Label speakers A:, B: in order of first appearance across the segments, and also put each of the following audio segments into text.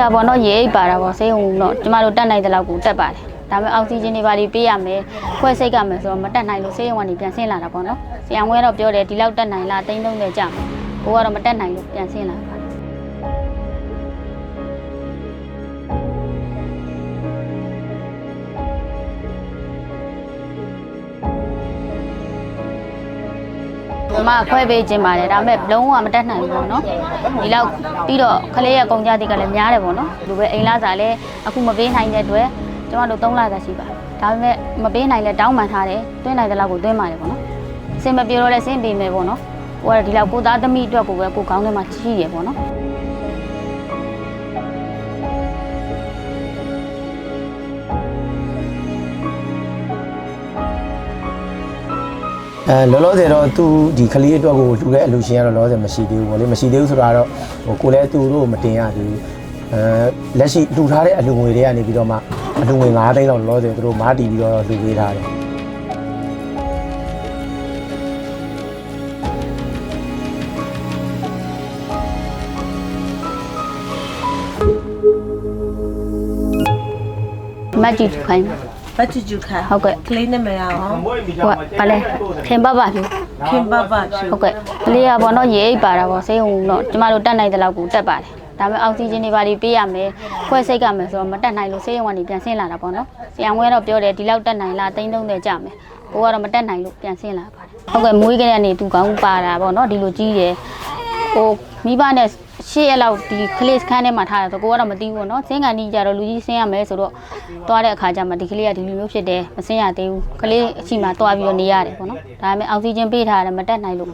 A: ကပေါ့နော်ရေအိပ်ပါတာပေါ့ဆေးုံတော့ကျမတို့တက်နိုင်တဲ့လောက်ကိုတက်ပါတယ်ဒါပေမဲ့အောက်ဆီဂျင်တွေပါပြီးပေးရမယ်ခွဲစိတ်ကမယ်ဆိုတော့မတက်နိုင်လို့ဆေးရုံကနေပြန်ဆင်းလာတာပေါ့နော်ဆရာဝန်ကတော့ပြောတယ်ဒီလောက်တက်နိုင်လားတိန်းတုံးတယ်ကြာမယ်ဘိုးကတော့မတက်နိုင်လို့ပြန်ဆင်းလာပါတ ယ်မမခွဲပေးခြင်းပါတယ်ဒါပေမဲ့လုံးဝမတက်နိုင်ဘူးပေါ့နော်ဒီလောက်ပြီးတော့ခလေးရဲ့ကုန်ကြတိကလည်းများတယ်ပေါ့နော်ဒီလိုပဲအိမ်လာစားလည်းအခုမပေးနိုင်တဲ့အတွက်ကျမတို့3လသာရှိပါဒါပေမဲ့မပေးနိုင်လဲတောင်းပန်ထားတယ်တွင်းနိုင်တဲ့လောက်ကိုတွင်းပါတယ်ပေါ့နော်အစင်မပြေတော့လဲစင်ပေးမယ်ပေါ့နော်ကိုကဒီလောက်ကိုသားသမီးအတွက်ကိုပဲကိုကောင်းထဲမှာကြီးရပေါ့နော်
B: အဲလောလောဆယ်တော့သူဒီကလေးအတွက်ကိုလူတဲ့အလူရှင်ကတော့လောလောဆယ်မရှိသေးဘူးဗောလေမရှိသေးဘူးဆိုတာတော့ဟိုကိုလည်းသူတို့မတင်ရသေးဘူးအဲလက်ရှိလူထားတဲ့အလူငွေတွေကနေပြီးတော့မှအလူငွေ9သိန်းလောက်လောလောဆယ်သူတို့မားတီပြီးတော့လူပေးထားတယ်
A: မတ်ကြီးခိုင်းပါ
C: ဘတ်ချူချူခါ
A: ဟုတ်ကဲ့
C: ကလေးနာမည်ရော
A: ဟိုကဘာလဲခင်ပပဖြူ
C: ခင်ဘဘဖြူ
A: ဟုတ်ကဲ့ကလေးကပေါ့နော်ရေအိပ်ပါတာပေါ့ဆေးုံတော့ကျမတို့တက်နိုင်တဲ့လောက်ကိုတက်ပါတယ်ဒါပေမဲ့အောက်ဆီဂျင်တွေပါပြီးပေးရမယ်ခွဲစိတ်ကမယ်ဆိုတော့မတက်နိုင်လို့ဆေးရုံကနေပြန်ဆင်းလာတာပေါ့နော်ဆရာဝန်ကတော့ပြောတယ်ဒီလောက်တက်နိုင်လားတိန်းတုံးတယ်ကြာမယ်ဘိုးကတော့မတက်နိုင်လို့ပြန်ဆင်းလာပါတယ်ဟုတ်ကဲ့မွေးကလေးကနေသူကောင်းပါတာပေါ့နော်ဒီလိုကြီးတယ်ဟိုမိဘနဲ့ ရှေ့ရက်လောက်ဒီကလေးစခန်းထဲမှာထားတယ်ဆိုကိုကတော့မသိဘူးပေါ့နော်ဆင်းကန်ကြီးကြတော့လူကြီးဆင်းရမယ်ဆိုတော့သွားတဲ့အခါကျမှဒီကလေးကဒီလိုမျိုးဖြစ်တယ်မဆင်းရသေးဘူးကလေးအချိန်မှသွားပြီးတော့နေရတယ်ပေါ့နော်ဒါပေမဲ့အောက်ဆီဂျင်ပေးထားတယ်မတက်နိုင်လို့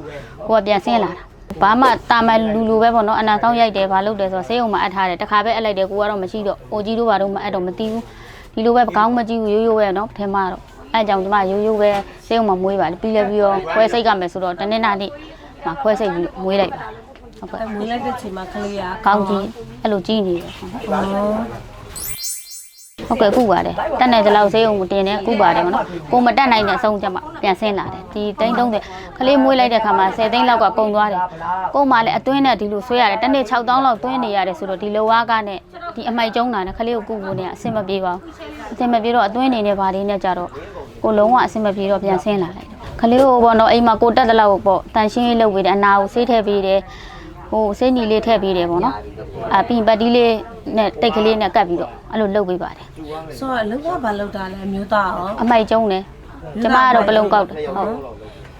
A: ကိုကပြန်ဆင်းလာတာဘာမှတာမန်လူလူပဲပေါ့နော်အနာကောင်းရိုက်တယ်ဘာလုပ်တယ်ဆိုတော့ဆေးရုံမှာအပ်ထားတယ်တခါပဲအပ်လိုက်တယ်ကိုကတော့မရှိတော့အိုကြီးတို့ဘာတို့မအပ်တော့မသိဘူးဒီလိုပဲပကောင်းမကြည့်ဘူးရိုးရိုးပဲနော်ပထမတော့အဲအကြောင့်ကျမရိုးရိုးပဲဆေးရုံမှာမွေးပါလေပြီးလဲပြီးတော့ခွဲစိတ်ကမယ်ဆိုတော့တနေ့နာနေ့မှာခွဲစိတ်ပြီးမွေးလိုက်ပါ ဟုတ်ကဲ့
C: အမွေးလိုက်တဲ့ချိန်မှာကလေးက
A: ကောင်းကြီးအဲ့လိုကြီးနေတယ်
C: အော်
A: ဟုတ်ကဲ့ကုပါတယ်တက်နိုင်သလောက်ဆေးရုံကိုတင်တယ်ကုပါတယ်မနော်ကိုမတက်နိုင်တဲ့အဆုံးကျမှပြန်ဆင်းလာတယ်ဒီတိန်း30ခလေးမွေးလိုက်တဲ့ခါမှာ10သိန်းလောက်ကကုန်သွားတယ်ကိုမှလည်းအတွင်းနဲ့ဒီလိုဆွဲရတယ်တစ်နေ့6000လောက်သွင်းနေရတယ်ဆိုတော့ဒီလိုဝါးကနဲ့ဒီအမိုက်ကျုံးတာနဲ့ခလေးကိုကုဖို့နေအဆင်မပြေပါဘူးအဆင်မပြေတော့အတွင်းနေနဲ့ဗာလေးနဲ့ကြတော့ကိုလုံးဝအဆင်မပြေတော့ပြန်ဆင်းလာလိုက်တယ်ခလေးကိုပေါ့နော်အိမ်မှာကိုတက်တဲ့လောက်ပေါ့တန်ရှင်းရေးလုပ်ပေးတယ်အနာကိုဆေးထည့်ပေးတယ် ဟိုစိတ်နီလေးထည့်ပေးတယ်ပေါ့နော်အပင်ပတ်တီးလေးနဲ့တိတ်ကလေးနဲ့ကတ်ပြီးတော့အဲ့လိုလုပ်ပေးပါတယ်
C: ဆိုတော့အလုပ်ကဘာလုပ်တာလဲအမျိုးသားရော
A: အမိုက်ကျုံးတယ်ကျမကတော့ဘလုံးကောက်တယ်ဟုတ်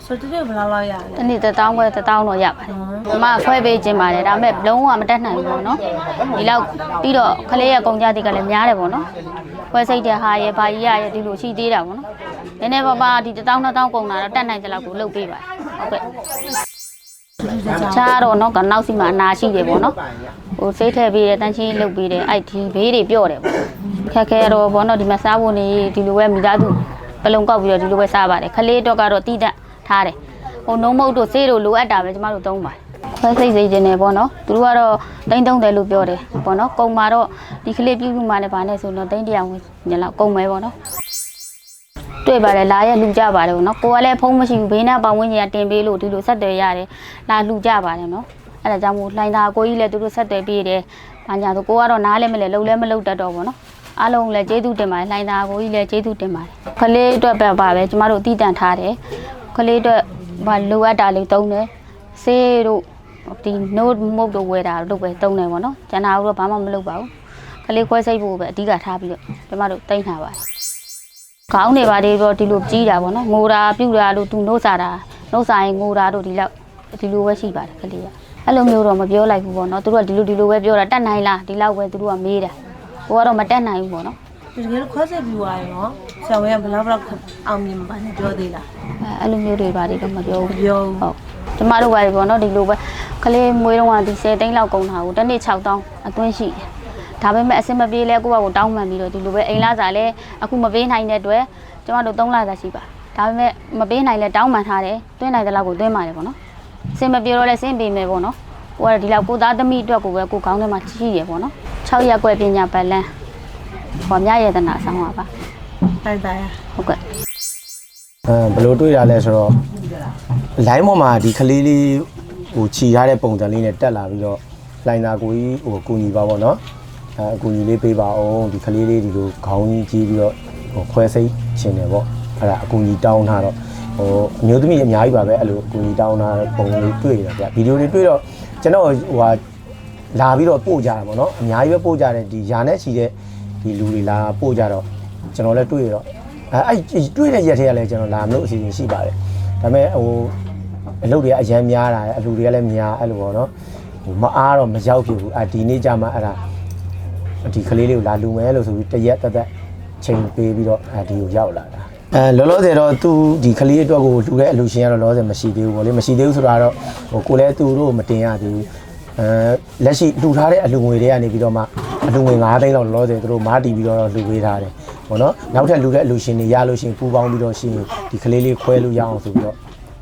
C: ဆိုတော့ဒီဘယ်လောက်လောက်ရလဲ
A: တနေ့တစ်တောင်းပဲတစ်တောင်းတော့ရပါတယ်ကျမခွဲပေးခြင်းပါတယ်ဒါပေမဲ့လုံးဝမတက်နိုင်ဘူးပေါ့နော်ဒီလောက်ပြီးတော့ခလေးရဲ့ကုန်ကြတိကလည်းများတယ်ပေါ့နော်ခွဲစိတ်တဲ့ဟာရဲ့ဘာကြီးရရဲ့ဒီလိုရှိသေးတာပေါ့နော်နည်းနည်းပါးပါးဒီတစ်တောင်းနှစ်တောင်းကုန်တာတော့တက်နိုင်တဲ့လောက်ကိုလုပ်ပေးပါတယ်ဟုတ်ကဲ့ ချားတော့နော်ကနောက်စီမှာအနာရှိတယ်ပေါ့နော်ဟိုစိတ်ထည့်ပေးတယ်တန်းချင်းလုပ်ပေးတယ်အဲ့ဒီဘေးတွေပြော့တယ်ပေါ့ခက်ခဲတော့ပေါ့နော်ဒီမှာစားဖို့နေဒီလိုပဲမိသားစုပလုံကောက်ပြီးတော့ဒီလိုပဲစားပါတယ်ခလေးတော့ကတော့တိတက်ထားတယ်ဟိုနှုံးမုတ်တို့ဆေးတို့လိုအပ်တာပဲကျမတို့သုံးပါတယ်ခွဲစိတ်စိတ်ခြင်းနဲ့ပေါ့နော်သူတို့ကတော့တိန်းတုံးတယ်လို့ပြောတယ်ပေါ့နော်ကုံမာတော့ဒီကလေးပြုစုမှလည်းဗာနဲ့ဆိုတော့တိန်းတရားဝင်ညလောက်ကုံမယ်ပေါ့နော် တွေ့ပါတယ်လာရဲ့လူကြပါတယ်ဗောနော်ကိုကလည်းဖုံးမရှိဘူးဘေးနားပေါင်ဝင်းကြီးကတင်ပေးလို့ဒီလိုဆက်သွယ်ရတယ်လာလူကြပါတယ်နော်အဲ့ဒါကြောင့်မို့လှိုင်းသားကိုကြီးလည်းသူတို့ဆက်သွယ်ပေးတယ်ဘာညာဆိုကိုကတော့နားလည်းမလဲလှုပ်လည်းမလှုပ်တတ်တော့ဗောနော်အားလုံးလည်းကျေးဇူးတင်ပါတယ်လှိုင်းသားကိုကြီးလည်းကျေးဇူးတင်ပါတယ်ခလေးအတွက်ပဲပါပဲကျမတို့အတည်တန်ထားတယ်ခလေးအတွက်ဘာလိုအပ်တာလေးတုံးတယ်ဆေးတို့ဒီ note မုတ်တို့ဝယ်တာတို့ပဲတုံးတယ်ဗောနော်ကျန်တာတော့ဘာမှမလုပ်ပါဘူးခလေးခွဲစိတ်ဖို့ပဲအဓိကထားပြီးတော့ကျမတို့တိမ့်ထားပါတယ် ခေါင်းတွေပါတွေတော့ဒီလိုကြီးတာပေါ့နော်ငိုတာပြူတာလို့သူနှုတ်စားတာနှုတ်စားရင်ငိုတာတို့ဒီလောက်ဒီလိုပဲရှိပါတယ်ကလေးကအဲ့လိုမျိုးတော့မပြောလိုက်ဘူးပေါ့နော်သူတို့ကဒီလိုဒီလိုပဲပြောတာတက်နိုင်လားဒီလောက်ပဲသူတို့ကမေးတာကိုကတော့မတက်နိုင်ဘူးပေါ့နော်
C: တကယ်လို့ခွဲစိတ်ပြီးသွားရင်ရောဆရာဝန်ကဘယ်လောက်ဘယ်လောက်အောင်မြင်ပါနဲ့ပြောသေးလား
A: အဲ့အဲ့လိုမျိုးတွေပါတွေတော့မပြော
C: မ
A: ဘူး
C: ပြော
A: ဟုတ်ကျမတို့ပါပြီပေါ့နော်ဒီလိုပဲကလေးမွေးတော့ကဒီ10သိန်းလောက်ကုန်တာကိုတစ်နေ့6000အတွင်းရှိတယ် ဒါပေမဲ့အစင်မပြေလဲကိုယ့်ဘာကိုတောင်းမှန်ပြီးတော့ဒီလိုပဲအိမ်လာစားလဲအခုမပေးနိုင်တဲ့အတွက်ကျမတို့3လသာရှိပါဒါပေမဲ့မပေးနိုင်လဲတောင်းမှန်ထားတယ်တွင်းနိုင်တဲ့လောက်ကိုတွင်းပါတယ်ပေါ့နော်အစင်မပြေတော့လဲစင်ပေးမယ်ပေါ့နော်ကိုကဒီလောက်ကိုသားသမီးအတွက်ကိုပဲကိုကောင်းထဲမှာကြီးရပေါ့နော်6ရက်ကွယ်ပညာပတ်လန်းဟောမြရတနာဆောင်ပါပါ
C: တိုင်တိုင်
A: ဟုတ်ကဲ့
B: အဲဘယ်လိုတွေ့ရလဲဆိုတော့ line ပေါ်မှာဒီကလေးလေးဟိုခြီရတဲ့ပုံစံလေးနဲ့တက်လာပြီးတော့လိုင်းသားကိုကြီးဟိုကူညီပါပေါ့နော် အဲအကူကြီးလေးပေးပါအောင်ဒီကလေးလေးဒီလိုခေါင်းကြီးကြီးပြီးတော့ဟိုခွဲစိတ်ချင်တယ်ပေါ့အဲ့ဒါအကူကြီးတောင်းထားတော့ဟိုအမျိုးသမီးအများကြီးပါပဲအဲ့လိုအကူကြီးတောင်းထားတဲ့ပုံလေးတွေ့ရတာဗျဗီဒီယိုတွေတွေ့တော့ကျွန်တော်ဟိုဟာလာပြီးတော့ပို့ကြတာပေါ့နော်အများကြီးပဲပို့ကြတယ်ဒီယာနဲ့ရှိတဲ့ဒီလူတွေလာပို့ကြတော့ကျွန်တော်လည်းတွေ့ရတော့အဲအဲ့တွေ့တဲ့ရက်ထဲကလည်းကျွန်တော်လာမလို့အစီအစဉ်ရှိပါတယ်ဒါပေမဲ့ဟိုအလုပ်တွေကအရန်များတာအလူတွေကလည်းများအဲ့လိုပေါ့နော်ဟိုမအားတော့မရောက်ဖြစ်ဘူးအဒီနေ့ကြမှာအဲ့ဒါ ဒီကလေးလေးကိုလာလူမယ်လို့ဆိုပြီးတရက်တက်တက်ချိန်ပေးပြီးတော့အဲဒီကိုရောက်လာတာအဲလောလောဆယ်တော့သူဒီကလေးအတွက်ကိုလူတဲ့အလူရှင်ကတော့လောလောဆယ်မရှိသေးဘူးဗောလေမရှိသေးဘူးဆိုတာတော့ဟိုကိုလည်းသူတို့မတင်ရသေးဘူးအဲလက်ရှိလူထားတဲ့အလူငွေတွေကနေပြီးတော့မှအလူငွေ9သိန်းလောက်လောလောဆယ်သူတို့မားတီပြီးတော့လူပေးထားတယ်ပေါ့နော်နောက်ထပ်လူတဲ့အလူရှင်တွေရလို့ရှိရင်ပူပေါင်းပြီးတော့ရှိရင်ဒီကလေးလေးခွဲလို့ရအောင်ဆိုပြီးတော့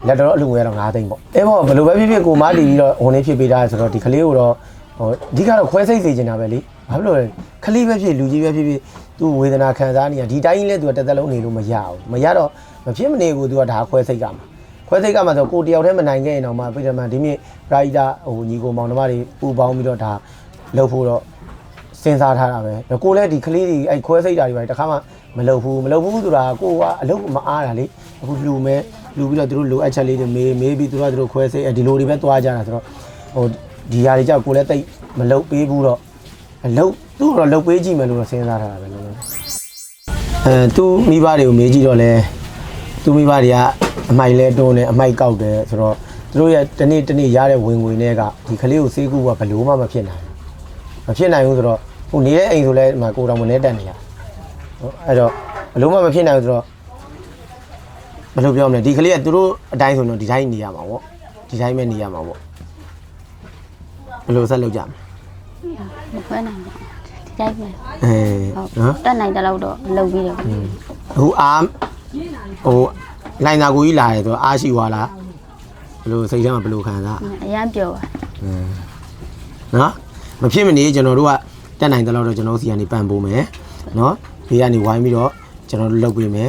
B: လက်တော်အလူငွေကတော့9သိန်းပေါ့အဲပေါ့ဘယ်လိုပဲဖြစ်ဖြစ်ကိုမားတီပြီးတော့ဝန်လေးဖြစ်ပေးတာဆိုတော့ဒီကလေးကိုတော့ဟိုအဓိကတော့ခွဲစိတ်စေချင်တာပဲလေ ဘာဖြစ်လို့လဲကလေးပဲဖြစ်လူကြီးပဲဖြစ်ဖြစ်သူဝေဒနာခံစားနေရဒီတိုင်းလဲသူကတစ်သက်လုံးနေလို့မရဘူးမရတော့မဖြစ်မနေကိုသူကဒါခွဲစိတ်ကမှာခွဲစိတ်ကမှာဆိုကိုတယောက်တည်းမနိုင်ခဲ့ရင်တော့မှပြည်တယ်မှဒီမြင့်ပရိုက်တာဟိုညီကိုမောင်နှမတွေပူပေါင်းပြီးတော့ဒါလုပ်ဖို့တော့စဉ်းစားထားတာပဲကိုလည်းဒီကလေးတွေအဲ့ခွဲစိတ်တာတွေပဲတခါမှမလုပ်ဘူးမလုပ်ဘူးဆိုတာကိုကအလုပ်မအားတာလေအခုလူမဲလူပြီးတော့သူတို့လိုအပ်ချက်လေးတွေမေးမေးပြီးသူတို့ကသူတို့ခွဲစိတ်အဲ့ဒီလိုတွေပဲသွားကြတာဆိုတော့ဟိုဒီဟာတွေကြောက်ကိုလည်းတိတ်မလုပ်ပေးဘူးတော့ အလုပ်သူ့တော့လုပ်ပေးကြည့်မယ်လို့တော့စဉ်းစားထားတာပဲလို့အဲသူမိဘတွေကိုမေးကြည့်တော့လဲသူမိဘတွေကအမိုက်လဲတွန်းတယ်အမိုက်ကောက်တယ်ဆိုတော့သူတို့ရဲ့တနေ့တနေ့ရတဲ့ဝင်ငွေတွေကဒီကလေးကိုစေးကူကဘယ်လို့မှမဖြစ်နိုင်ဘူးမဖြစ်နိုင်ဘူးဆိုတော့ဟိုနေတဲ့အိမ်ဆိုလဲဒီမှာကိုတော်မနေတက်နေရဟုတ်အဲ့တော့ဘယ်လို့မှမဖြစ်နိုင်ဘူးဆိုတော့ဘယ်လိုပြောမလဲဒီကလေးကသူတို့အတိုင်းဆိုတော့ဒီတိုင်းနေရမှာပေါ့ဒီတိုင်းပဲနေရမှာပေါ့ဘယ်လိုဆက်လုပ်ကြမလဲ
A: မခွဲနိုင်ဘူးဒီတိုင်းပဲ
B: အဲ
A: ဟုတ်
B: နော်
A: တက်နိုင်တဲ့လောက်တော့လုပ်ပြီးတော့
B: အခုအားဟိုလိုင်သာကိုကြီးလာတယ်ဆိုတော့အားရှိသွားလားဘယ်လိုစိတ်ထဲမှာဘယ်လိုခံစား
A: အရန်ပြောပါ
B: နော်မဖြစ်မနေကျွန်တော်တို့ကတက်နိုင်တဲ့လောက်တော့ကျွန်တော်တို့စီကနေပံ့ပိုးမယ်နော်ဘေးကနေဝိုင်းပြီးတော့ကျွန်တော်တို့လုပ်ပေးမယ်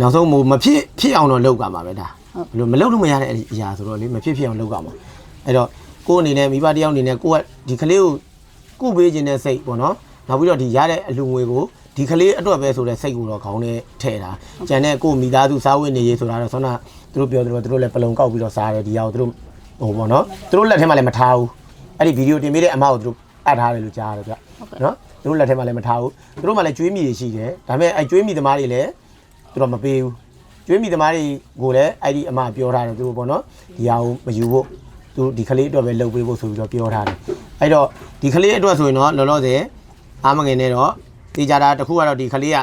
B: နောက်ဆုံးမို့မဖြစ်ဖြစ်အောင်တော့လုပ်ကြမှာပဲဒါဘယ်လိုမလုပ်လို့မရတဲ့အရာဆိုတော့လေမဖြစ်ဖြစ်အောင်လုပ်ကြမှာအဲ့တော့ကိုယ်အနေနဲ့မိဘတယောက်အနေနဲ့ကိုကဒီကလေးကို ကုပေးခြင်းနဲ့စိတ်ပေါ့နော်နောက်ပြီးတော့ဒီရတဲ့အလူငွေကိုဒီကလေးအတွက်ပဲဆိုတဲ့စိတ်ကိုတော့ခေါင်းနဲ့ထည့်တာကြံတဲ့ကိုမိသားစုစားဝတ်နေရေးဆိုတာတော့ဆောနာသူတို့ပြောသလိုသူတို့လည်းပလုံကောက်ပြီးတော့စားတယ်ဒီဟာကိုသူတို့ဟိုပေါ့နော်သူတို့လက်ထဲမှာလည်းမထားဘူးအဲ့ဒီဗီဒီယိုတင်ပေးတဲ့အမကိုသူတို့အပ်ထားတယ်လို့ကြားရတယ်ဗျနော်သူတို့လက်ထဲမှာလည်းမထားဘူးသူတို့မှလည်းကျွေးမိတွေရှိတယ်ဒါပေမဲ့အဲ့ကျွေးမိသမားတွေလည်းသူတို့မပေးဘူးကျွေးမိသမားတွေကိုလည်းအဲ့ဒီအမပြောထားတယ်သူတို့ပေါ့နော်ဒီဟာကိုမယူဖို့သူဒီကလေးအတွက်ပဲလုပ်ပေးဖို့ဆိုပြီးတော့ပြောထားတယ် အဲ့တော့ဒီကလေးအတွက်ဆိုရင်တော့လောလောဆယ်အားမငယ်နဲ့တော့တေချာတာတစ်ခုကတော့ဒီကလေးက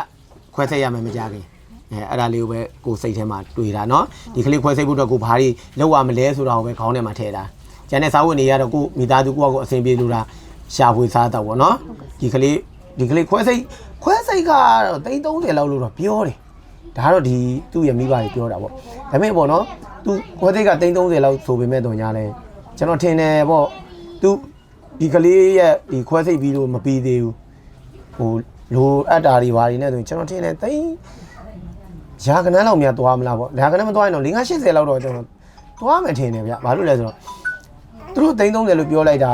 B: ခွဲဆက်ရမယ်မကြခင်အဲအဲ့ဒါလေးကိုပဲကိုယ်စိတ်ထဲမှာတွေးတာเนาะဒီကလေးခွဲစိတ်ဖို့အတွက်ကိုဘာတွေလောက်ရမလဲဆိုတာကိုပဲခေါင်းထဲမှာထည့်တာ ကျန်တဲ့စာဝတ်နေရတော့ကိုမိသားစုကိုယ့်ကိုယ်အဆင်ပြေလို့လားရှာဖွေစားတော့ဗောနော်ဒီကလေးဒီကလေးခွဲစိတ်ခွဲစိတ်ကတော့တိန်း30လောက်လို့တော့ပြောတယ်ဒါကတော့ဒီသူ့ရဲ့မိဘတွေပြောတာဗောဒါပေမဲ့ဗောနော်သူခွဲစိတ်ကတိန်း30လောက်ဆိုပေမဲ့တော့ညာလဲကျွန်တော်ထင်တယ်ဗောသူ ဒီကလေးရဲ့ဒီခွဲစိတ်ပြီးလို့မပြီးသေးဘူးဟိုလိုအပ်တာတွေဘာတွေနဲ့ဆိုရင်ကျွန်တော်ထင်တယ်တိန်းရာကနန်းလောက်များသွားမလားဗောရာကနန်းမသွားရင်တော့5 80လောက်တော့ကျွန်တော်သွားမယ်ထင်တယ်ဗျဘာလို့လဲဆိုတော့သူတို့330လို့ပြောလိုက်တာ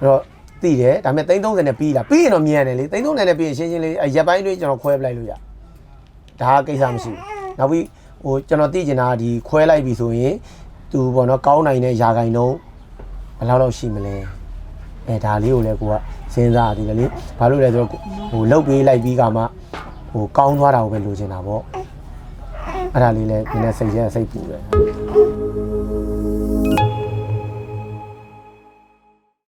B: အဲ့တော့သိတယ်ဒါပေမဲ့330နဲ့ပြီးလားပြီးရင်တော့မြန်တယ်လေ330နဲ့ပြီးရင်ရှင်းရှင်းလေးအဲ့ရက်ပိုင်းလေးကျွန်တော်ခွဲပလိုက်လို့ရဒါကကိစ္စမရှိဘူးနောက်ပြီးဟိုကျွန်တော်သိချင်တာကဒီခွဲလိုက်ပြီဆိုရင်သူပေါ့နော်ကောင်းနိုင်တဲ့ယာဂိုင်တော့ဘယ်လောက်လောက်ရှိမလဲ အဲဒါလေးကိုလည်းကိုကစဉ်းစားရသေးတယ်လေဘာလို့လဲဆိုတော့ဟိုလုတ်ပေးလိုက်ပြီးကမှဟိုကောင်းသွားတာကိုပဲလိုချင်တာပေါ့အဲ့ဒါလေးလည်းနည်းနည်းစိတ်ရဲစိတ်ပူတယ်